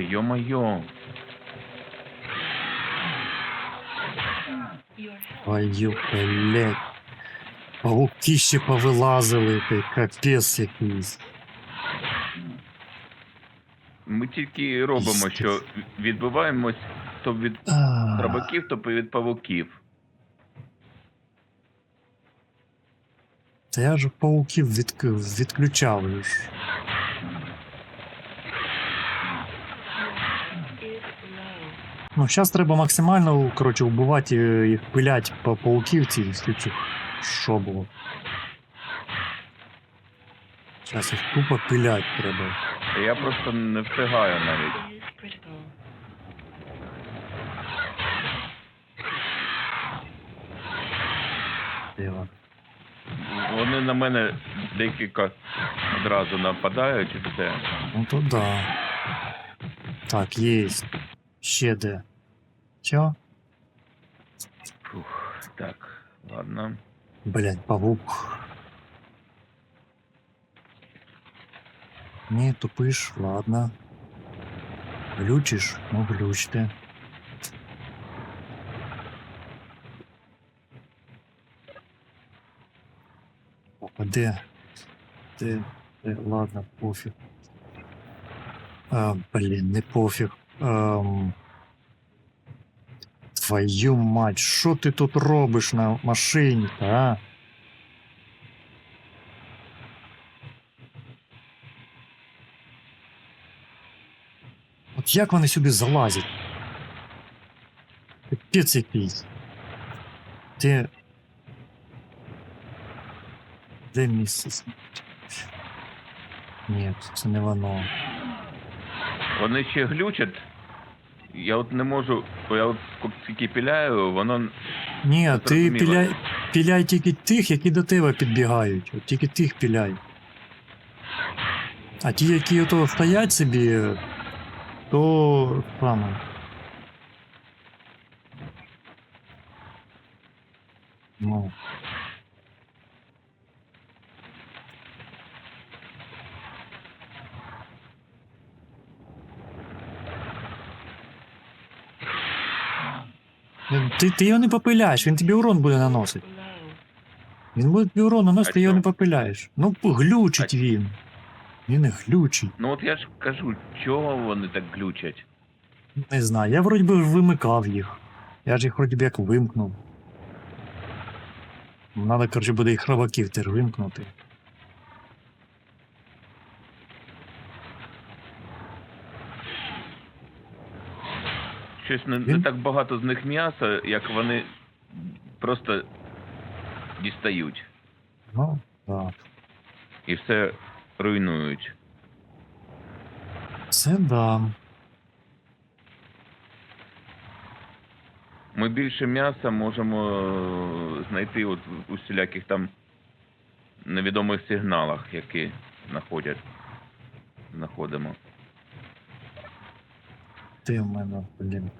Та йо-моє. Твою, блядь. Пауки ще повилазили, ти капець якийсь. Ми тільки робимо, що відбиваємось то від А, рабаків, то від павуків. Та я ж пауків відк... відключав ж. Ну, зараз треба максимально, коротше, вбивати е, їх пилять по пауків ці цих, що було. Зараз їх тупо пилять треба. Я просто не встигаю навіть. Диво. Вони на мене декілька одразу нападають і все. Ну то да. Так, есть. Ще де. Чо? Фух, так, ладно. Блять, павук. Не тупиш, ладно. Глючиш? Ну глючте. О, а де? Де? Де? Ладно, пофіг. А, блін, не пофіг. Ем... Твою мать, що ти тут робиш на машині, а? От як вони сюди залазять? Капець якийсь. Де. Де місце? Ні, це не воно. Вони ще глючать. Я от не можу, бо я от скільки піляю, воно Ні, ти піляй, піляй тільки тих, які до тебе підбігають. От тільки тих піляй. А ті, які ото стоять собі, то саме. Ну. Ти, ти його не попиляєш, він тобі урон буде наносити. Він буде тобі урон наносити, А ти його чо? не попиляєш. Ну, глючить він. Він не глючить. Ну от я ж кажу, чого вони так глючать? Не знаю. Я вроді би вимикав їх. Я ж їх вроді би як вимкнув. Надо, коротше, буде їх рабаків теж вимкнути. Щось не, не так багато з них м'яса, як вони просто дістають Ну, так. і все руйнують. Це да. Ми більше м'яса можемо знайти от у всіляких там невідомих сигналах, які знаходять. знаходимо. В мене, блін.